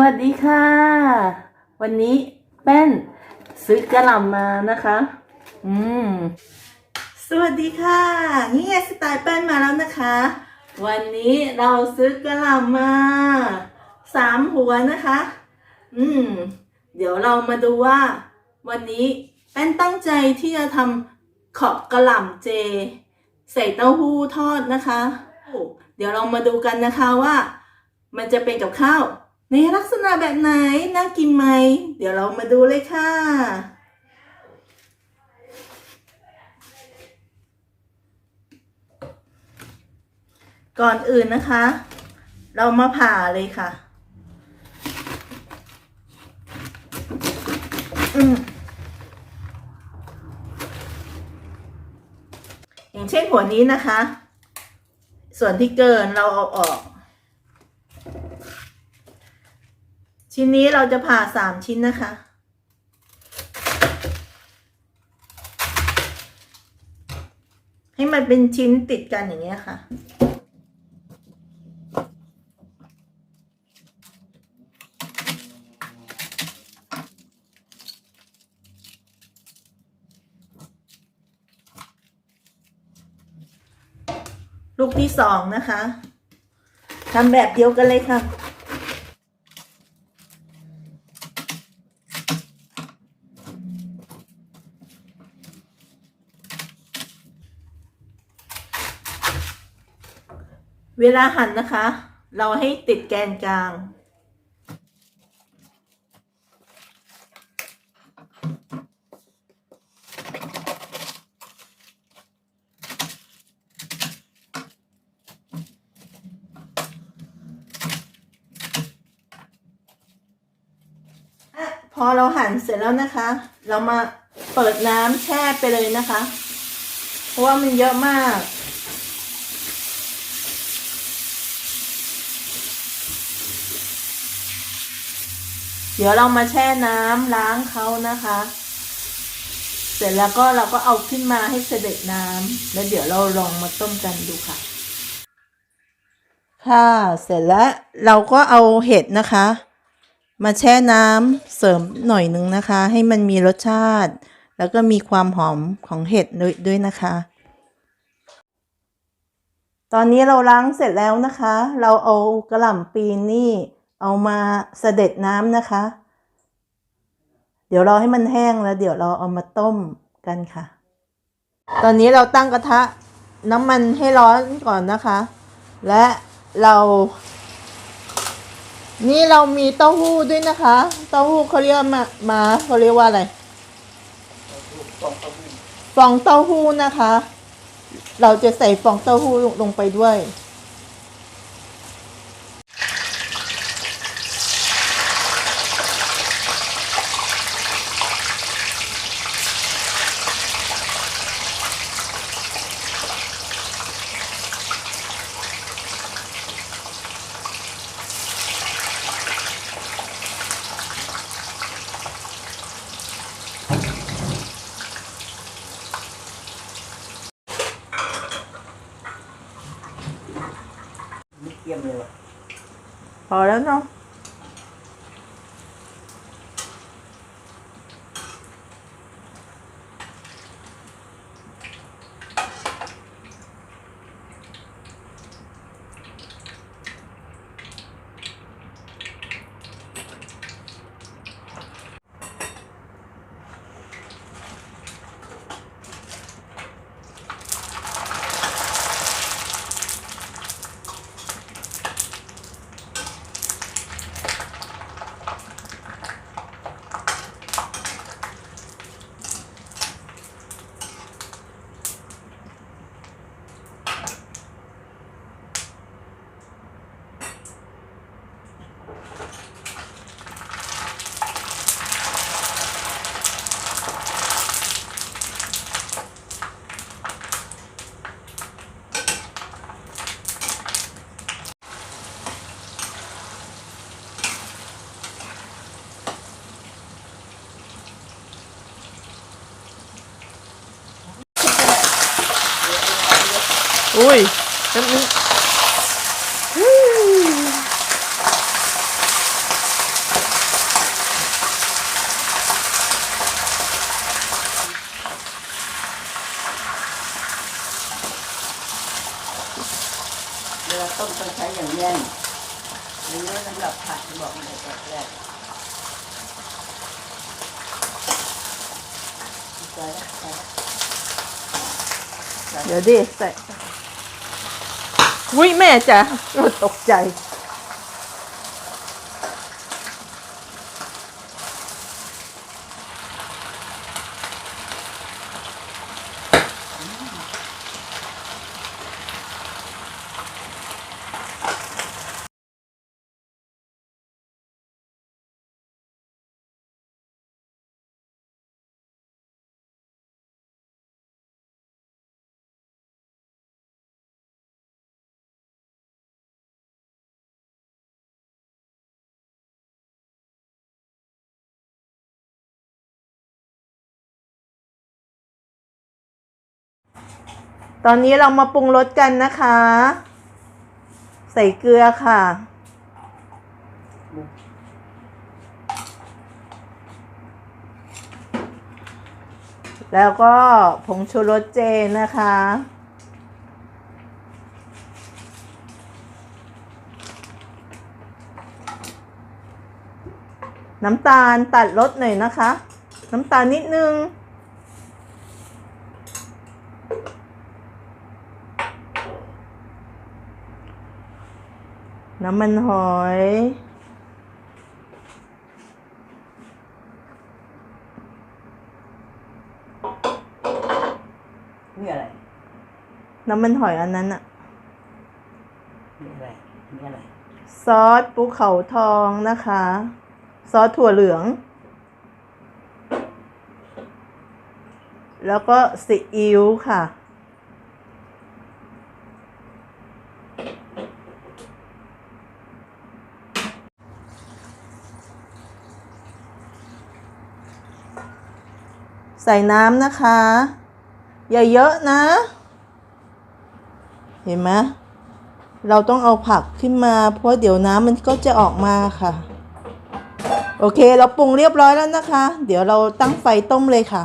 วัสดีค่ะ วันนี้แป้นซื้อกระหล่ำมานะคะ อืม สวัสดีค่ะ นี่ไงสไตล์แป้นมาแล้วนะคะ วันนี้เราซื้อกระหล่ำมาสามหัวนะคะ อืม เดี๋ยวเรามาดูว่า วันนี้แป้นตั้งใจที่จะทำขอบกระหล่ำเจ ใส่เต้าหู้ทอดนะคะ เดี๋ยวเรามาดูกันนะคะว่า มันจะเป็นกับข้าว ในลักษณะแบบไหนน่ากินไหม เดี๋ยวเรามาดูเลยค่ะ ก่อนอื่นนะคะ เรามาผ่าเลยค่ะ อืมอย่างเช่นหัวนี้นะคะ ส่วนที่เกินเราเอาออก ชิ้นนี้เราจะผ่าสามชิ้นนะคะ ให้มันเป็นชิ้นติดกันอย่างเงี้ยค่ะลูกที่สองนะคะทำแบบเดียวกันเลยค่ะ เวลาหั่นนะคะ เราให้ติดแกนกลาง พอเราหั่นเสร็จแล้วนะคะ เรามาเปิดน้ำแช่ไปเลยนะคะ เพราะว่ามันเยอะมาก เดี๋ยวเรามาแช่น้ำล้างเขานะคะ เสร็จแล้วก็เราก็เอาขึ้นมาให้เสด็จน้ำแล้วเดี๋ยวเราลองมาต้มกันดูค่ะ ค่ะเสร็จแล้วเราก็เอาเห็ดนะคะ มาแช่น้ำเสริมหน่อยนึงนะคะ ให้มันมีรสชาติ แล้วก็มีความหอมของเห็ดด้วยด้วยนะคะ ตอนนี้เราล้างเสร็จแล้วนะคะ เราเอากระหล่ำปีนี่ เอามาเสด็จน้ำนะคะ เดี๋ยวราให้มันแห้งแล้ว เดี๋ยวเราเอามาต้มกันค่ะ ตอนนี้เราตั้งกระทะน้ำมันให้ร้อนก่อนนะคะ และเรา นี่เรามีเต้าหู้ด้วยนะคะ เต้าหู้เขาเรียกมามาเขาเรียกว่าอะไรฟองเต้าหู้นะคะ เราจะใส่ฟองเต้าหู้ลงไปด้วย ไม่เกี่ ui em ต้มต้องใช้อย่างแน่นหรือสำหรับผัดบอกเลยแรกๆเดี๋ยวดิใส่ อุ้ยแม่จ้ะตกใจ ตอนนี้เรามาปรุงรสกันนะคะ ใส่เกลือค่ะ แล้วก็ผงชูรสเจนะคะ น้ำตาลตัดรสหน่อยนะคะ น้ำตาลนิดนึง น้ำมันหอย นี่อะไร น้ำมันหอยอันนั้นอะนี่อะไร นี่อะไร ซอสภูเขาทองนะคะ ซอสถั่วเหลือง แล้วก็ซีอิ๊วค่ะ ใส่น้ำนะคะ อย่าเยอะนะ เห็นไหมเราต้องเอาผักขึ้นมา เพราะเดี๋ยวน้ำมันก็จะออกมาค่ะ โอเค เราปรุงเรียบร้อยแล้วนะคะ เดี๋ยวเราตั้งไฟต้มเลยค่ะ